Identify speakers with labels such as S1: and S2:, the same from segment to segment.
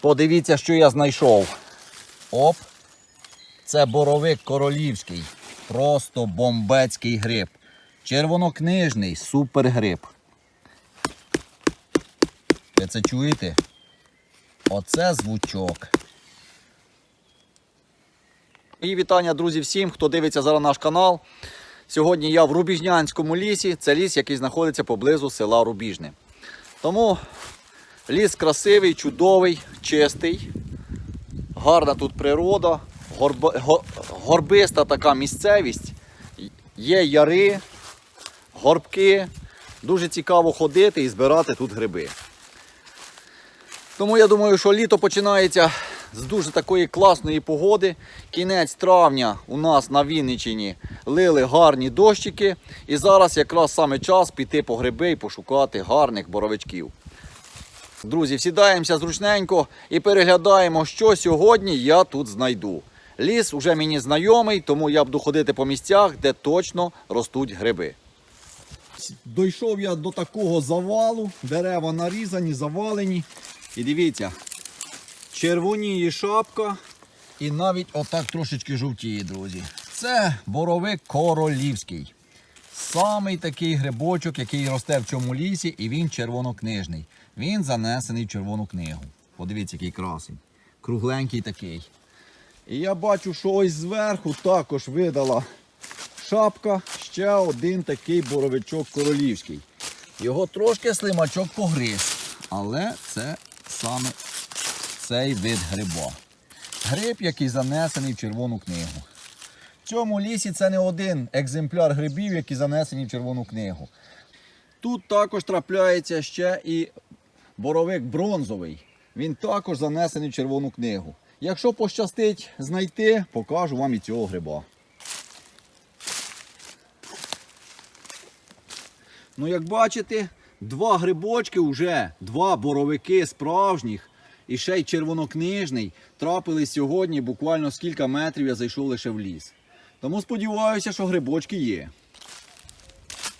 S1: Подивіться, що я знайшов. Оп. Це боровик королівський. Просто бомбецький гриб. Червонокнижний супергриб. Ви це чуєте? Оце звучок. І вітання, друзі, всім, хто дивиться зараз наш канал. Сьогодні я в Рубіжнянському лісі. Це ліс, який знаходиться поблизу села Рубіжне. Тому ліс красивий, чудовий, чистий. Гарна тут природа, горбиста така місцевість. Є яри, горбки. Дуже цікаво ходити і збирати тут гриби. Тому я думаю, що літо починається з дуже такої класної погоди. Кінець травня у нас на Вінниччині лили гарні дощики. І зараз якраз саме час піти по гриби і пошукати гарних боровичків. Друзі, сідаємося зручненько і переглядаємо, що сьогодні я тут знайду. Ліс уже мені знайомий, тому я буду ходити по місцях, де точно ростуть гриби. Дійшов я до такого завалу, дерева нарізані, завалені. І дивіться, червоніє шапка і навіть отак трошечки жовтіє, друзі. Це боровик королівський. Самий такий грибочок, який росте в цьому лісі, і він червонокнижний. Він занесений в червону книгу. Подивіться, який красень. Кругленький такий. І я бачу, що ось зверху також видала шапка ще один такий боровичок королівський. Його трошки слимачок погриз. Але це саме цей вид гриба. Гриб, який занесений в червону книгу. В цьому лісі це не один екземпляр грибів, які занесені в червону книгу. Тут також трапляється ще і боровик бронзовий. Він також занесений в червону книгу. Якщо пощастить знайти, покажу вам і цього гриба. Ну, як бачите, два грибочки вже, два боровики справжніх і ще й червонокнижний трапились сьогодні, буквально з кілька метрів я зайшов лише в ліс. Тому сподіваюся, що грибочки є.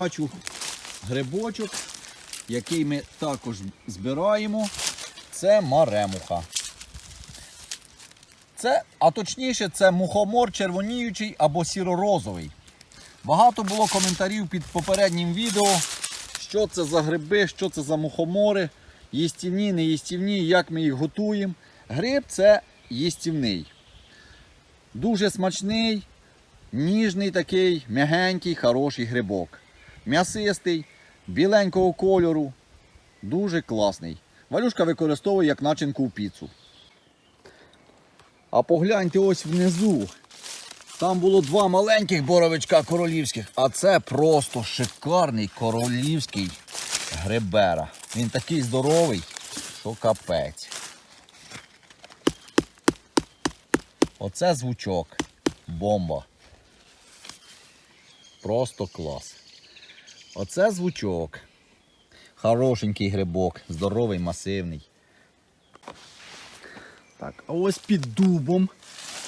S1: Бачу грибочок, який ми також збираємо. Це маремуха. Це, а точніше, це мухомор червоніючий або сіро-розовий. Багато було коментарів під попереднім відео, що це за гриби, що це за мухомори, їстівні, не їстівні, як ми їх готуємо. Гриб це їстівний. Дуже смачний, ніжний такий, м'ягенький, хороший грибок. М'ясистий, біленького кольору. Дуже класний. Валюшка використовує як начинку в піцу. А погляньте ось внизу. Там було два маленьких боровичка королівських, а це просто шикарний королівський грибера. Він такий здоровий, що капець. Оце звучок. Бомба. Просто клас. Оце звучок. Хорошенький грибок, здоровий, масивний. Так, а ось під дубом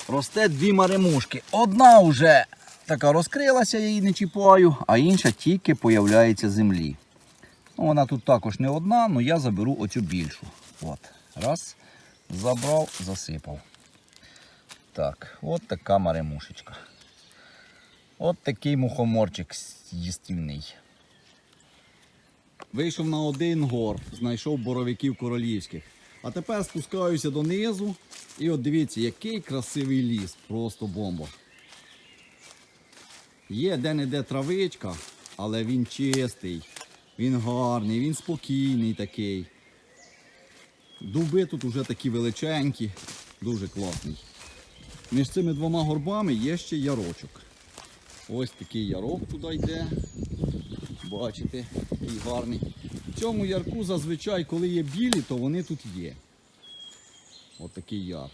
S1: росте дві маремушки. Одна вже така розкрилася, я її не чіпаю, а інша тільки появляється землі. Ну, Вона тут також не одна, але я заберу оцю більшу. От. Раз, забрав, засипав. Так, от така маремушечка. От такий мухоморчик їстівний. Вийшов на один гор, знайшов боровиків королівських. А тепер спускаюся донизу. І от дивіться, який красивий ліс, просто бомба. Є де-не-де травичка, але він чистий, він гарний, він спокійний такий. Дуби тут уже такі величенькі, дуже класний. Між цими двома горбами є ще ярочок. Ось такий ярок туди йде. Бачите, який гарний. В цьому ярку зазвичай, коли є білі, то вони тут є. От такий яр.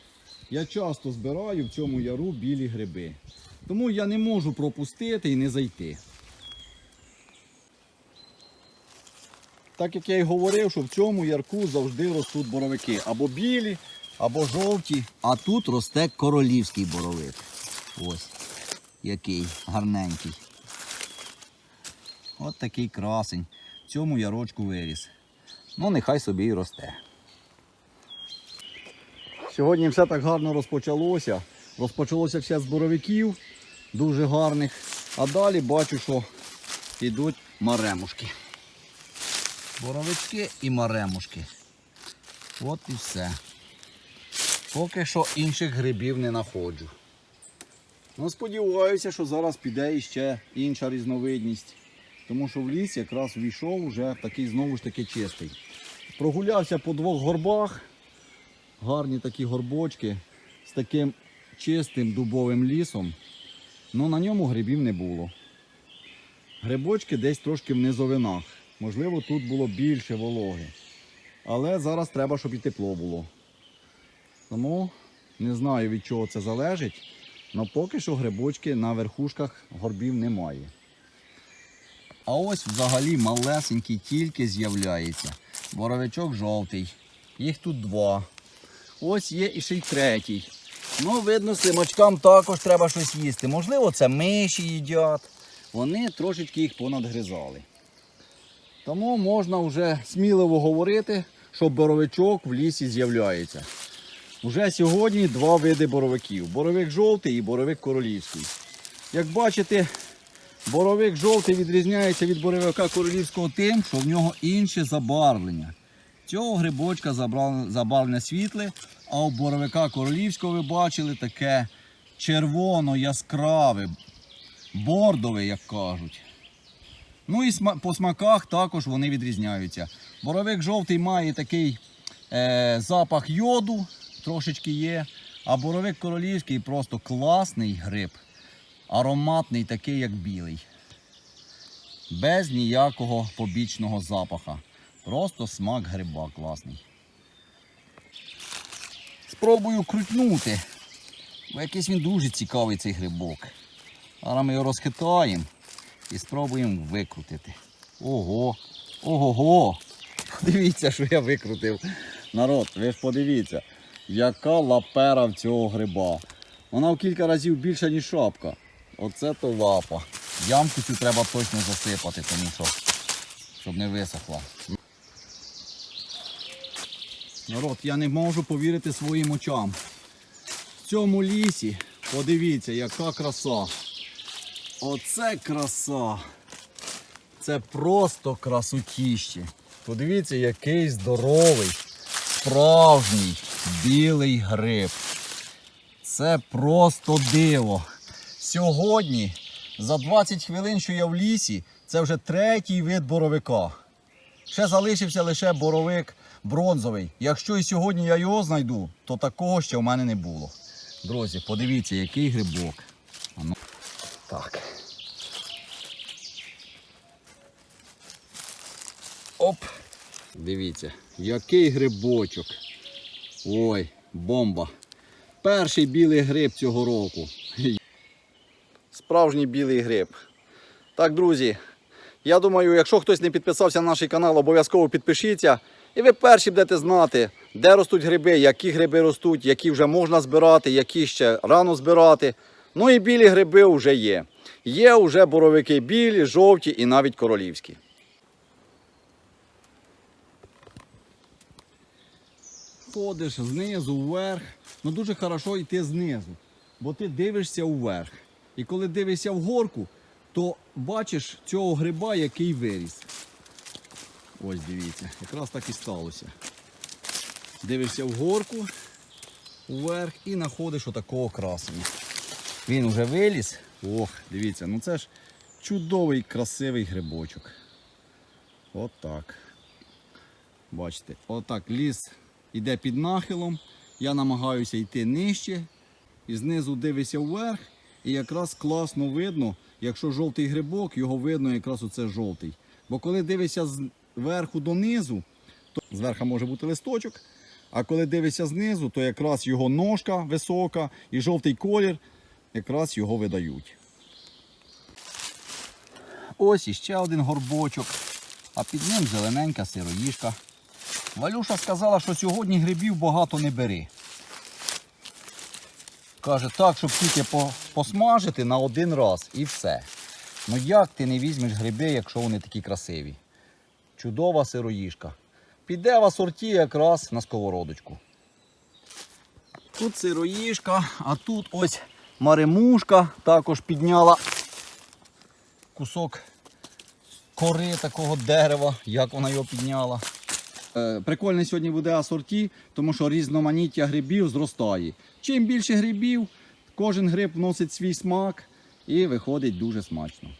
S1: Я часто збираю в цьому яру білі гриби. Тому я не можу пропустити і не зайти. Так як я і говорив, що в цьому ярку завжди ростуть боровики. Або білі, або жовті. А тут росте королівський боровик. Ось. Який гарненький. От такий красень. В цьому ярочку виріс. Ну, нехай собі і росте. Сьогодні все так гарно розпочалося. Розпочалося все з боровиків, дуже гарних. А далі бачу, що йдуть маремушки. Боровички і маремушки. От і все. Поки що інших грибів не знаходжу. Ну, сподіваюся, що зараз піде іще інша різновидність. Тому що в ліс якраз війшов вже такий знову ж таки чистий. Прогулявся по двох горбах. Гарні такі горбочки з таким чистим дубовим лісом. Ну на ньому грибів не було. Грибочки десь трошки в низовинах. Можливо, тут було більше вологи. Але зараз треба, щоб і тепло було. Тому не знаю від чого це залежить. але поки що грибочки на верхушках горбів немає. А ось взагалі малесенький тільки з'являється. Боровичок жовтий. Їх тут два. Ось є і ще й третій. Ну, видно, слимачкам також треба щось їсти. Можливо, це миші їдять. Вони трошечки їх понадгризали. Тому можна вже сміливо говорити, що боровичок в лісі з'являється. Уже сьогодні два види боровиків: боровик жовтий і боровик королівський. Як бачите, боровик жовтий відрізняється від боровика королівського тим, що в нього інше забарвлення. Цього грибочка забарвлення світле, а у боровика королівського ви бачили таке червоно-яскраве, бордове, як кажуть. Ну і по смаках також вони відрізняються. Боровик жовтий має такий е, запах йоду, трошечки є. А боровик королівський просто класний гриб. Ароматний, такий, як білий. Без ніякого побічного запаха. Просто смак гриба класний. Спробую крутнути. Бо якийсь він дуже цікавий цей грибок. Зараз ми його розхитаємо і спробуємо викрутити. Ого! Ого-го! Подивіться, що я викрутив. Народ, ви ж подивіться, яка лапера в цього гриба. Вона в кілька разів більша, ніж шапка. Оце то лапа. Ямку цю треба точно засипати, тому що щоб не висохла. Народ, я не можу повірити своїм очам. В цьому лісі, подивіться, яка краса. Оце краса. Це просто красотіще. Подивіться, який здоровий, справжній білий гриб. Це просто диво. Сьогодні, за 20 хвилин, що я в лісі, це вже третій вид боровика. Ще залишився лише боровик бронзовий. Якщо і сьогодні я його знайду, то такого ще в мене не було. Друзі, подивіться, який грибок. А ну. Так. Оп. Дивіться, який грибочок. Ой, бомба. Перший білий гриб цього року. Справжній білий гриб. Так, друзі, я думаю, якщо хтось не підписався на наш канал, обов'язково підпишіться. І ви перші будете знати, де ростуть гриби, які гриби ростуть, які вже можна збирати, які ще рано збирати. Ну і білі гриби вже є. Є вже боровики білі, жовті і навіть королівські. Ходиш знизу вверх, ну дуже хорошо йти знизу, бо ти дивишся вверх. І коли дивишся в горку, то бачиш цього гриба, який виріс. Ось дивіться, якраз так і сталося. Дивишся в горку вверх і знаходиш отакого красення. Він вже виліз. Ох, дивіться, ну це ж чудовий, красивий грибочок. От так. Бачите, отак ліс йде під нахилом. Я намагаюся йти нижче. І знизу дивишся вверх. І якраз класно видно, якщо жовтий грибок, його видно якраз оце жовтий. Бо коли дивишся зверху донизу, то зверху може бути листочок. А коли дивишся знизу, то якраз його ножка висока і жовтий колір якраз його видають. Ось іще один горбочок, а під ним зелененька сироїжка. Валюша сказала, що сьогодні грибів багато не бери. Каже, так, щоб тільки посмажити на один раз і все. Ну як ти не візьмеш гриби, якщо вони такі красиві? Чудова сироїжка. Піде в асорті якраз на сковородочку. Тут сироїшка, а тут ось маремушка також підняла кусок кори такого дерева, як вона його підняла. Е, Прикольне сьогодні буде асорті, тому що різноманіття грибів зростає. Чим більше грибів, кожен гриб вносить свій смак і виходить дуже смачно.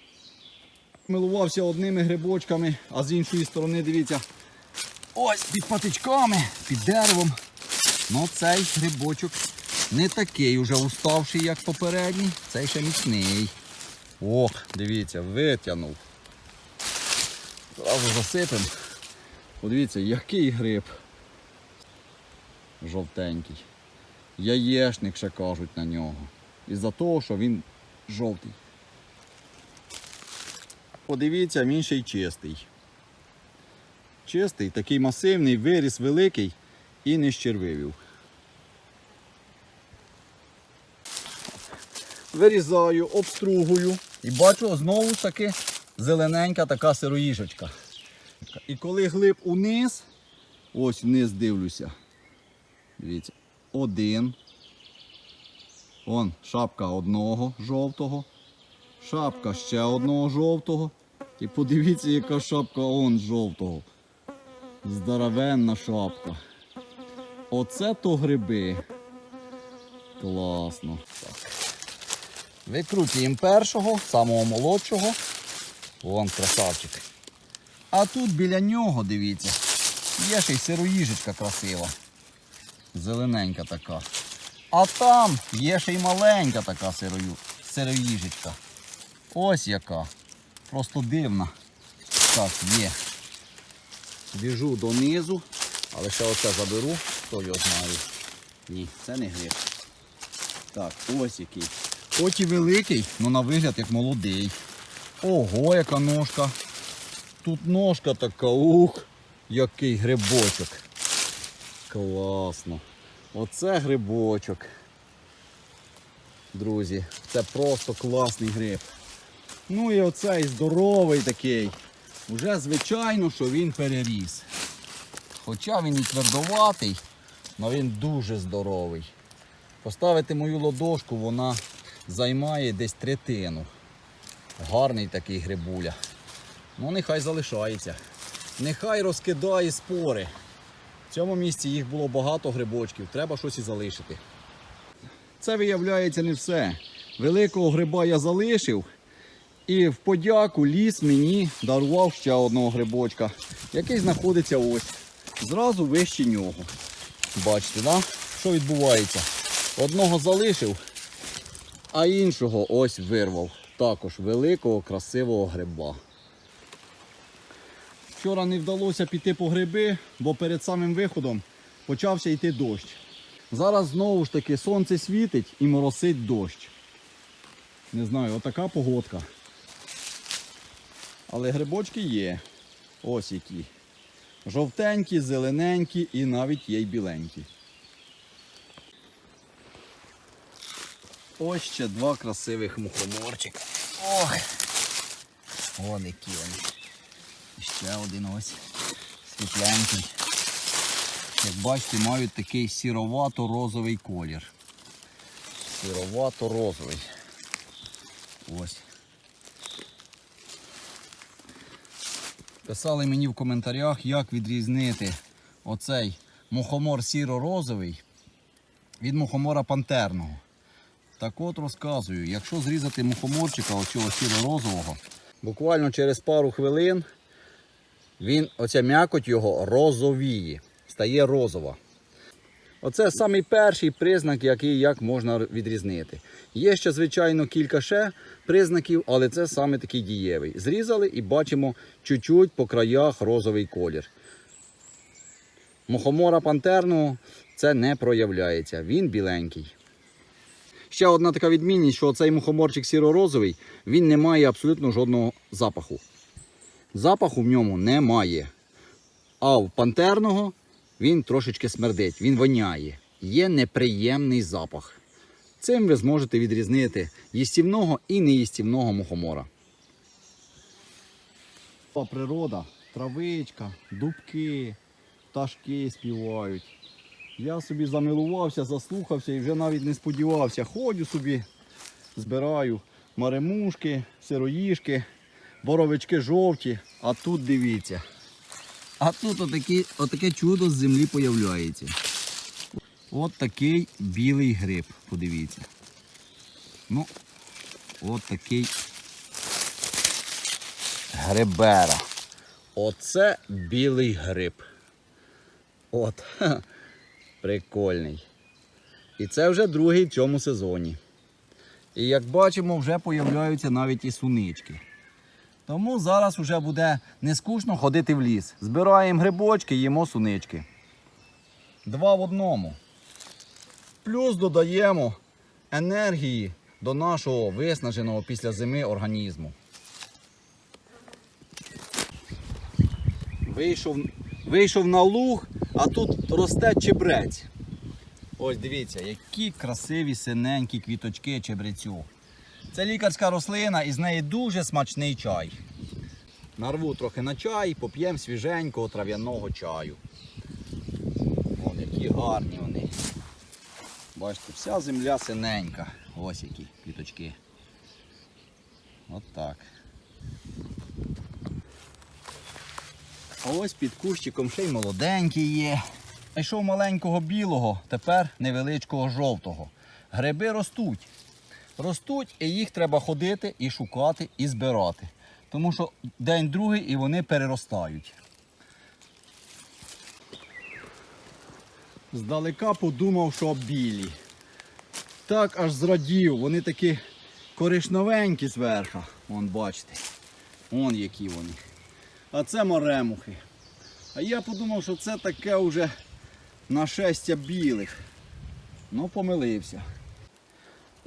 S1: Милувався одними грибочками, а з іншої сторони, дивіться, ось під патичками, під деревом. Ну цей грибочок не такий уже уставший, як попередній, цей ще міцний. Ох, дивіться, витягнув. Зразу засипемо. Подивіться, який гриб. Жовтенький. Яєшник ще кажуть на нього. Із-за того, що він жовтий. Подивіться, він ще й чистий. Чистий, такий масивний, виріс великий і не щервивів. Вирізаю, обстругую і бачу знову ж таки зелененька така сироїжечка. І коли глиб униз, ось вниз дивлюся. Дивіться, один. Он шапка одного жовтого, шапка ще одного жовтого. І подивіться, яка шапка он жовтого. Здоровенна шапка. Оце то гриби. Класно. Так. Першого, самого молодшого. Вон красавчик. А тут біля нього, дивіться, є ще й сироїжечка красива. Зелененька така. А там є ще й маленька така сирою, сироїжечка. Ось яка. Просто дивна. Так, є. Біжу донизу, але ще оце заберу, хто його знає. Ні, це не гриб. Так, ось який. Хоч і великий, але на вигляд як молодий. Ого, яка ножка. Тут ножка така, ух, який грибочок. Класно. Оце грибочок. Друзі, це просто класний гриб. Ну і оцей здоровий такий. Уже звичайно, що він переріс. Хоча він і твердоватий, але він дуже здоровий. Поставити мою ладошку, вона займає десь третину. Гарний такий грибуля. Ну, нехай залишається. Нехай розкидає спори. В цьому місці їх було багато грибочків, треба щось і залишити. Це виявляється не все. Великого гриба я залишив. І в подяку ліс мені дарував ще одного грибочка, який знаходиться ось. Зразу вище нього. Бачите, да? що відбувається? Одного залишив, а іншого ось вирвав. Також великого красивого гриба. Вчора не вдалося піти по гриби, бо перед самим виходом почався йти дощ. Зараз знову ж таки сонце світить і моросить дощ. Не знаю, отака погодка. Але грибочки є. Ось які. Жовтенькі, зелененькі і навіть є й біленькі. Ось ще два красивих мухоморчика. Ох! Вон які вони. Ще один ось світленький. Як бачите, мають такий сіровато-розовий колір. Сіровато-розовий. Ось. Писали мені в коментарях, як відрізнити оцей мухомор сіро-розовий від мухомора пантерного. Так от розказую, якщо зрізати мухоморчика оцього сіро-розового, буквально через пару хвилин він, оця м'якоть його розовіє, стає розова. Оце самий перший признак, який як можна відрізнити. Є ще, звичайно, кілька ще признаків, але це саме такий дієвий. Зрізали і бачимо чуть-чуть по краях розовий колір. Мухомора пантерного це не проявляється, він біленький. Ще одна така відмінність, що цей мухоморчик сіро-розовий, він не має абсолютно жодного запаху. Запаху в ньому немає. А в пантерного він трошечки смердить, він воняє. Є неприємний запах. Цим ви зможете відрізнити їстівного і неїстівного мухомора. Природа, травичка, дубки, пташки співають. Я собі замилувався, заслухався і вже навіть не сподівався. Ходю собі, збираю маремушки, сироїшки, боровички жовті, а тут дивіться. А тут отакі, отаке чудо з землі появляється. От такий білий гриб, подивіться. Ну, от такий грибера. Оце білий гриб. От. ха, Прикольний. І це вже другий в цьому сезоні. І як бачимо, вже появляються навіть і сунички. Тому зараз вже буде не скучно ходити в ліс. Збираємо грибочки, їмо сунички. Два в одному. Плюс додаємо енергії до нашого виснаженого після зими організму. Вийшов, вийшов на луг, а тут росте чебрець. Ось дивіться, які красиві синенькі квіточки чебрецю. Це лікарська рослина і з неї дуже смачний чай. Нарву трохи на чай, поп'ємо свіженького трав'яного чаю. Вон які гарні вони. Бачите, вся земля синенька. Ось які квіточки. От так. А ось під кущиком ще й молоденький є. Знайшов маленького білого, тепер невеличкого жовтого. Гриби ростуть. Ростуть і їх треба ходити і шукати, і збирати. Тому що день другий і вони переростають. Здалека подумав, що білі. Так аж зрадів. Вони такі коричневенькі зверху. Вон бачите. Вон які вони. А це маремухи. А я подумав, що це таке вже нашестя білих. Ну, помилився.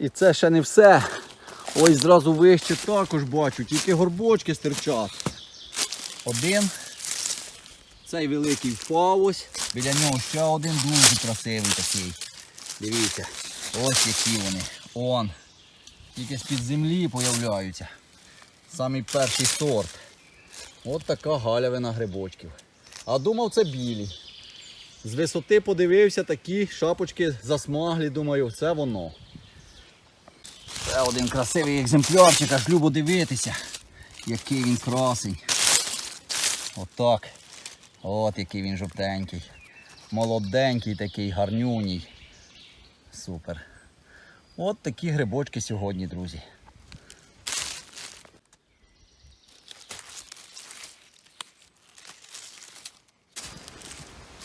S1: І це ще не все. Ось зразу вище також бачу, тільки горбочки стирчать. Один. Цей великий впав. Біля нього ще один дуже красивий такий. Дивіться, ось які вони. Он. Тільки з-під землі появляються. Самий перший сорт. От така галявина грибочків. А думав це білі. З висоти подивився, такі шапочки засмаглі, думаю, це воно. Це один красивий екземплярчик, аж любо дивитися, який він красень. Отак. От який він жовтенький. Молоденький такий, гарнюній. Супер. От такі грибочки сьогодні, друзі.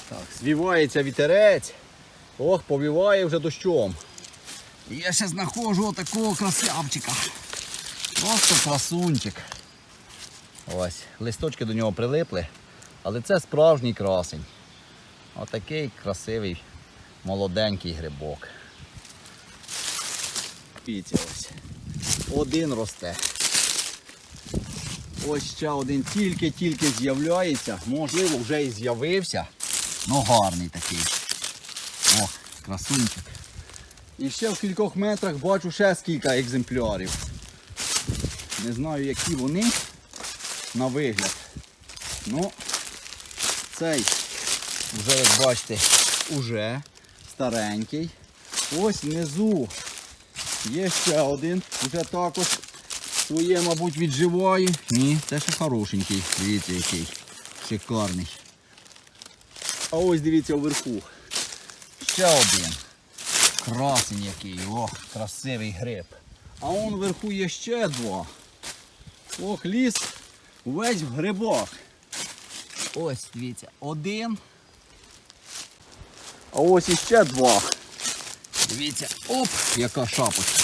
S1: Так, звівається вітерець. Ох, повіває вже дощом. Я ще знаходжу отакого красавчика. Просто красунчик. Ось, листочки до нього прилипли, але це справжній красень. Отакий красивий молоденький грибок. Дивіться ось. Один росте. Ось ще один тільки-тільки з'являється. Можливо, вже і з'явився. Ну гарний такий. О, красунчик. І ще в кількох метрах бачу ще скільки екземплярів. Не знаю, які вони на вигляд. Ну, цей вже, як бачите, уже старенький. Ось внизу є ще один, вже також своє, мабуть, відживає. Ні, це ще хорошенький. Дивіться, який шикарний. А ось дивіться вверху. Ще один. Красень який, ох, красивий гриб. А он вверху є ще два. Ох, ліс увесь в грибах. Ось, дивіться, один. А ось іще два. Дивіться, оп, яка шапочка.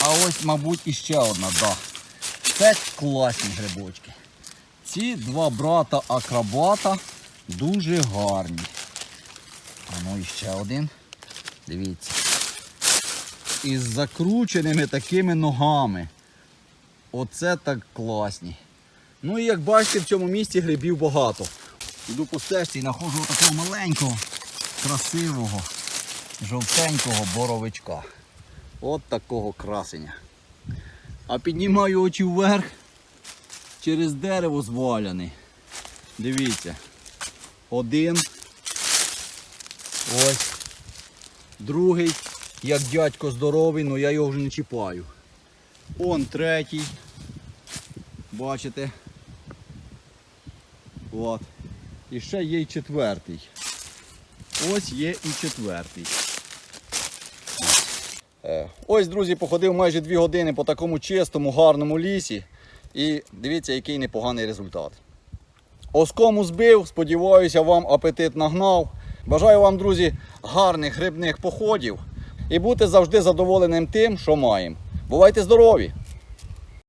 S1: А ось, мабуть, іще одна, да. Це класні грибочки. Ці два брата акробата дуже гарні. А ну іще один. Дивіться. Із закрученими такими ногами. Оце так класні. Ну і як бачите, в цьому місці грибів багато. Іду по стежці і знаходжу такого маленького, красивого, жовтенького боровичка. От такого красення. А піднімаю очі вверх через дерево зваляний. Дивіться. Один. Ось. Другий, як дядько здоровий, але я його вже не чіпаю. Он третій. Бачите? От. І ще є й четвертий. Ось є і четвертий. Е, Ось, друзі, походив майже дві години по такому чистому, гарному лісі. І дивіться, який непоганий результат. Оскому збив, сподіваюся, вам апетит нагнав. Бажаю вам, друзі, гарних грибних походів і бути завжди задоволеним тим, що маємо. Бувайте здорові!